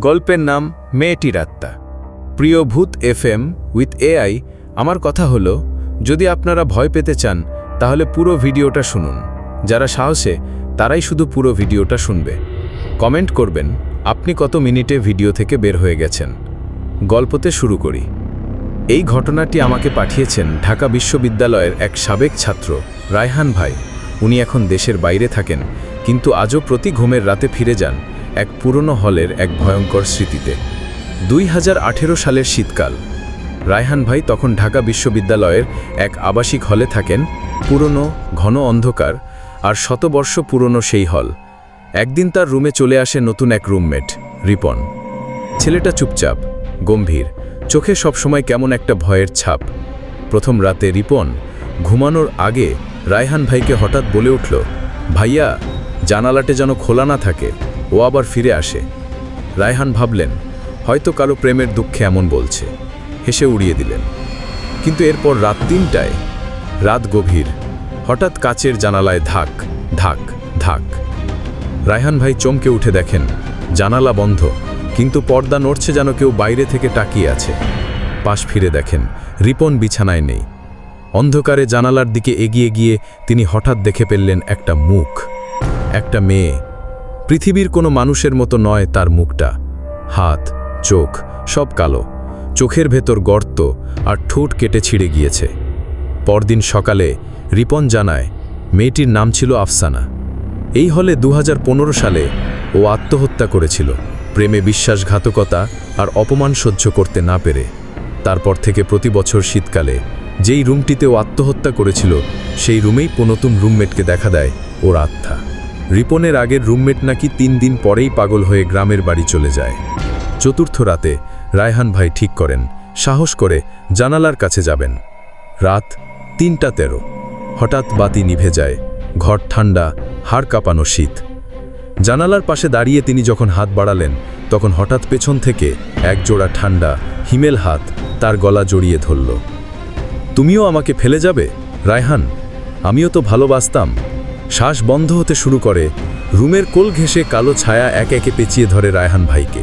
গল্পের নাম মেয়েটির আত্মা। প্রিয় ভূত এফ এম উইথ এআই, আমার কথা হলো, যদি আপনারা ভয় পেতে চান, তাহলে পুরো ভিডিওটা শুনুন। যারা সাহসে, তারাই শুধু পুরো ভিডিওটা শুনবে। কমেন্ট করবেন, আপনি কত মিনিটে ভিডিও থেকে বের হয়ে গেছেন। গল্পতে শুরু করি। এই ঘটনাটি আমাকে পাঠিয়েছেন ঢাকা বিশ্ববিদ্যালয়ের এক সাবেক ছাত্র, রায়হান ভাই। উনি এখন দেশের বাইরে থাকেন, কিন্তু আজও প্রতি ঘুমের রাতে ফিরে যান। এক পুরনো হলের এক ভয়ঙ্কর স্মৃতিতে। দুই হাজার আঠেরো সালের শীতকাল। রায়হান ভাই তখন ঢাকা বিশ্ববিদ্যালয়ের এক আবাসিক হলে থাকেন, পুরনো, ঘন অন্ধকার আর শতবর্ষ পুরনো সেই হল। একদিন তার রুমে চলে আসে নতুন এক রুমমেট, রিপন। ছেলেটা চুপচাপ, গম্ভীর, চোখে সবসময় কেমন একটা ভয়ের ছাপ। প্রথম রাতে রিপন ঘুমানোর আগে রায়হান ভাইকে হঠাৎ বলে উঠল, ভাইয়া, জানালাটে যেন খোলা না থাকে। ও আবার ফিরে আসে। রায়হান ভাবলেন, হয়তো কারও প্রেমের দুঃখে এমন বলছে। হেসে উড়িয়ে দিলেন। কিন্তু এরপর রাত তিনটায়, রাত গভীর, হঠাৎ কাচের জানালায় ধাক ধাক ধাক। রায়হান ভাই চমকে উঠে দেখেন, জানালা বন্ধ, কিন্তু পর্দা নড়ছে যেন কেউ বাইরে থেকে টাকিয়ে আছে। পাশ ফিরে দেখেন, রিপন বিছানায় নেই। অন্ধকারে জানালার দিকে এগিয়ে গিয়ে তিনি হঠাৎ দেখে ফেললেন একটা মুখ, একটা মেয়ে। পৃথিবীর কোনো মানুষের মতো নয় তার মুখটা। হাত, চোখ, সব কালো। চোখের ভেতর গর্ত আর ঠোঁট কেটে ছিঁড়ে গিয়েছে। পরদিন সকালে রিপন জানায়, মেয়েটির নাম ছিল আফসানা। এই হলে দু হাজার পনেরো সালে ও আত্মহত্যা করেছিল। প্রেমে বিশ্বাসঘাতকতা আর অপমান সহ্য করতে না পেরে। তারপর থেকে প্রতি বছর শীতকালে যেই রুমটিতে ও আত্মহত্যা করেছিল, সেই রুমেই নতুন রুমমেটকে দেখা দেয় ওর আত্মা। রিপনের আগের রুমমেট নাকি তিন দিন পরেই পাগল হয়ে গ্রামের বাড়ি চলে যায়। চতুর্থ রাতে রায়হান ভাই ঠিক করেন, সাহস করে জানালার কাছে যাবেন। রাত তিনটা তেরো। হঠাৎ বাতি নিভে যায়, ঘর ঠান্ডা, হাড় কাঁপানো শীত। জানালার পাশে দাঁড়িয়ে তিনি যখন হাত বাড়ালেন, তখন হঠাৎ পেছন থেকে এক জোড়া ঠান্ডা, হিমেল হাত তার গলা জড়িয়ে ধরল। তুমিও আমাকে ফেলে যাবে? রায়হান, আমিও তো ভালোবাসতাম। শ্বাস বন্ধ হতে শুরু করে। রুমের কোল ঘেঁষে কালো ছায়া এক একে পেঁচিয়ে ধরে রায়হান ভাইকে।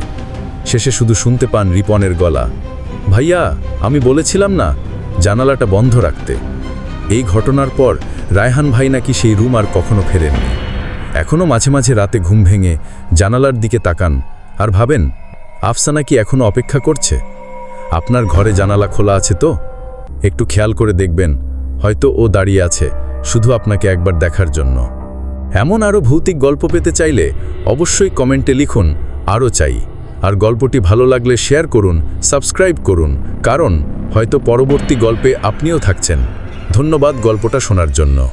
শেষে শুধু শুনতে পান রিপনের গলা। ভাইয়া, আমি বলেছিলাম না, জানালাটা বন্ধ রাখতে। এই ঘটনার পর রায়হান ভাই নাকি সেই রুম আর কখনো ফেরেননি। এখনও মাঝে মাঝে রাতে ঘুম ভেঙে জানালার দিকে তাকান। আর ভাবেন, আফসানা কি এখনও অপেক্ষা করছে? আপনার ঘরে জানালা খোলা আছে তো? একটু খেয়াল করে দেখবেন, হয়তো ও দাঁড়িয়ে আছে। শুধু আপনাকে একবার দেখার জন্য। এমন আরও ভৌতিক গল্প পেতে চাইলে অবশ্যই কমেন্টে লিখুন, আরও চাই। আর গল্পটি ভালো লাগলে শেয়ার করুন, সাবস্ক্রাইব করুন, কারণ হয়তো পরবর্তী গল্পে আপনিও থাকছেন। ধন্যবাদ গল্পটা শোনার জন্য।